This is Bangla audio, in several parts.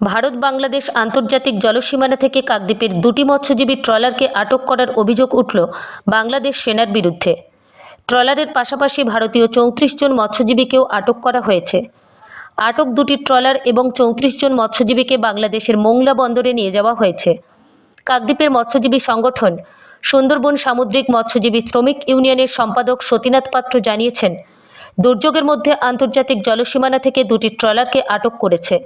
ভারত বাংলাদেশ আন্তর্জাতিক জলসীমানা থেকে কাকদ্বীপের দুটি মৎস্যজীবী ট্রলারকে আটক করার অভিযোগ উঠল বাংলাদেশ সেনার বিরুদ্ধে। ট্রলারের পাশাপাশি ভারতীয় চৌত্রিশ জন মৎস্যজীবীকেও আটক করা হয়েছে। আটক দুটি ট্রলার এবং চৌত্রিশ জন মৎস্যজীবীকে বাংলাদেশের মোংলা বন্দরে নিয়ে যাওয়া হয়েছে। কাকদ্বীপের মৎস্যজীবী সংগঠন সুন্দরবন সামুদ্রিক মৎস্যজীবী শ্রমিক ইউনিয়নের সম্পাদক সতীনাথ পাত্র জানিয়েছেন, দুর্যোগের মধ্যে আন্তর্জাতিক জলসীমানা থেকে দুটি ট্রলারকে আটক করেছে।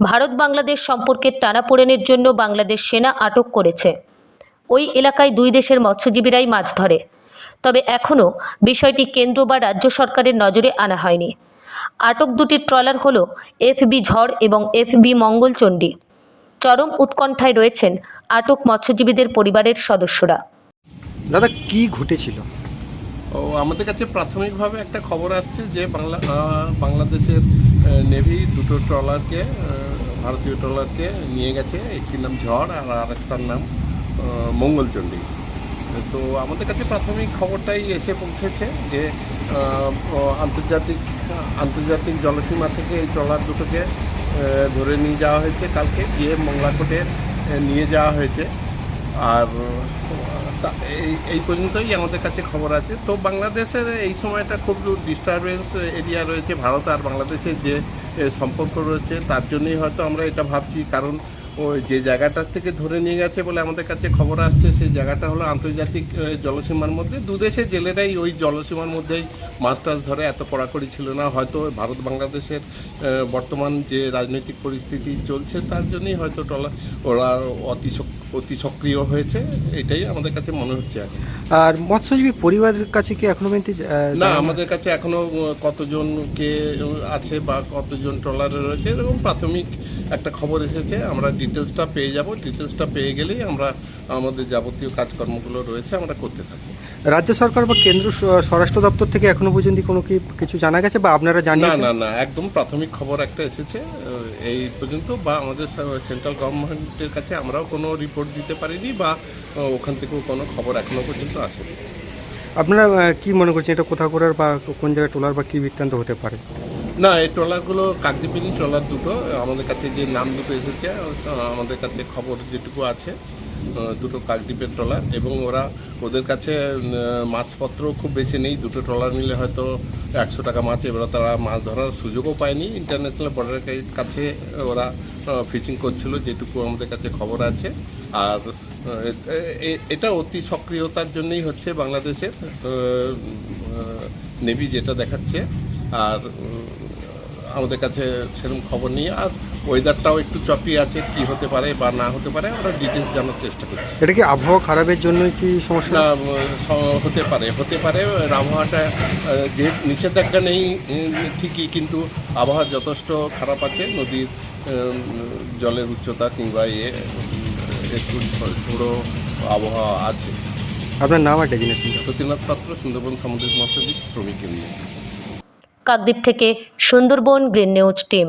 ভারত বাংলাদেশ সম্পর্কের টানাপোড়েনের জন্য বাংলাদেশ সেনা আটক করেছে। ওই এলাকায় দুই দেশের মৎস্যজীবীরাই মাছ ধরে। তবে এখনও বিষয়টি কেন্দ্র বা রাজ্য সরকারের নজরে আনা হয়নি। আটক দুটি ট্রলার হল এফবি ঝড় এবং এফবি মঙ্গলচণ্ডী। চরম উৎকণ্ঠায় রয়েছেন আটক মৎস্যজীবীদের পরিবারের সদস্যরা। দাদা কি ঘটেছিল? ও আমাদের কাছে প্রাথমিকভাবে একটা খবর আসছে যে বাংলা বাংলাদেশের নেভি দুটো ট্রলারকে ভারতীয় ট্রলারকে নিয়ে গেছে। একটির নাম ঝড় আর আরেকটার নাম মঙ্গলচণ্ডী। তো আমাদের কাছে প্রাথমিক খবরটাই এসে পৌঁছেছে যে আন্তর্জাতিক আন্তর্জাতিক জলসীমা থেকে এই ট্রলার দুটোকে ধরে নিয়ে যাওয়া হয়েছে। কালকে গিয়ে মংলাকোটে নিয়ে যাওয়া হয়েছে। আর এই পর্যন্তই আমাদের কাছে খবর আছে। তো বাংলাদেশের এই সময়টা খুব ডিস্টারবেন্স এরিয়া রয়েছে, ভারত আর বাংলাদেশের যে সম্পর্ক রয়েছে, তার জন্যই হয়তো আমরা এটা ভাবছি। কারণ ওই যে জায়গাটার থেকে ধরে নিয়ে গেছে বলে আমাদের কাছে খবর আসছে সেই জায়গাটা হলো আন্তর্জাতিক জলসীমার মধ্যে। দুদেশের জেলেরাই ওই জলসীমার মধ্যেই মাছ টাছ ধরে এত কড়াকড়ি ছিল না। হয়তো ভারত বাংলাদেশের বর্তমান যে রাজনৈতিক পরিস্থিতি চলছে তার জন্যই হয়তো টলা ওরা অতি অতি সক্রিয় হয়েছে। এটাই আমাদের কাছে মনে হচ্ছে এখন। আর মৎস্যজীবী পরিবারের কাছে কি এখনও না আমাদের কাছে এখনও আহ, কতজন কে আছে বা কতজন ট্রলারে রয়েছে এরকম প্রাথমিক একটা খবর এসেছে আমরা ডিটেলসটা পেয়ে যাব। ডিটেলসটা পেয়ে গেলেই আমরা আমাদের যাবতীয় কাজকর্মগুলো রয়েছে আমরা করতে থাকব। রাজ্য সরকার বা কেন্দ্র স্বরাষ্ট্র দপ্তর থেকে এখনও পর্যন্ত কোনো কি কিছু জানা গেছে বা আপনারা জানেন না না না একদম প্রাথমিক খবর একটা এসেছে এই পর্যন্ত বা আমাদের সেন্ট্রাল গভর্নমেন্টের কাছে আমরাও কোনো রিপোর্ট দিতে পারিনি বা ওখান থেকেও কোনো খবর এখনও পর্যন্ত আসেনি। আপনারা কি মনে করছেন এটা কোথাও করার বা কোন জায়গায় তোলার বা কি বৃত্তান্ত হতে পারে? না, এই ট্রলারগুলো কাকদ্বীপেরই ট্রলার দুটো। আমাদের কাছে যে নাম দুটো এসেছে, আমাদের কাছে খবর যেটুকু আছে দুটো কাকদ্বীপের ট্রলার এবং ওরা ওদের কাছে মাছপত্র খুব বেশি নেই। দুটো ট্রলার মিলে হয়তো একশো টাকা মাছ, এবার তারা মাছ ধরার সুযোগও পায়নি। ইন্টারন্যাশনাল বর্ডারের কাছে ওরা ফিশিং করছিল, যেটুকু আমাদের কাছে খবর আছে। আর এটা অতি সক্রিয়তার জন্যই হচ্ছে বাংলাদেশের নেভি যেটা দেখাচ্ছে। আর আমাদের কাছে সেরকম খবর নেই। আর ওয়েদারটাও একটু চপি আছে কি হতে পারে বা না হতে পারে আমরা ডিটেলস জানার চেষ্টা করছি। এটা কি আবহাওয়া খারাপের জন্য কি সমস্যা? হতে পারে হতে পারে আবহাওয়াটা যে নিষেধাজ্ঞা নেই ঠিকই কিন্তু আবহাওয়া যথেষ্ট খারাপ আছে নদীর জলের উচ্চতা কিংবা ইয়ে একটু ঝোড়ো আবহাওয়া আছে। আপনার নাম আর ডেজিনেশন? সতীনাথ পাত্র সুন্দরবন সামুদ্রিক মৎস্যজীবী শ্রমিক ইউনিয়ন। কাকদ্বীপ থেকে Sundarban green news team.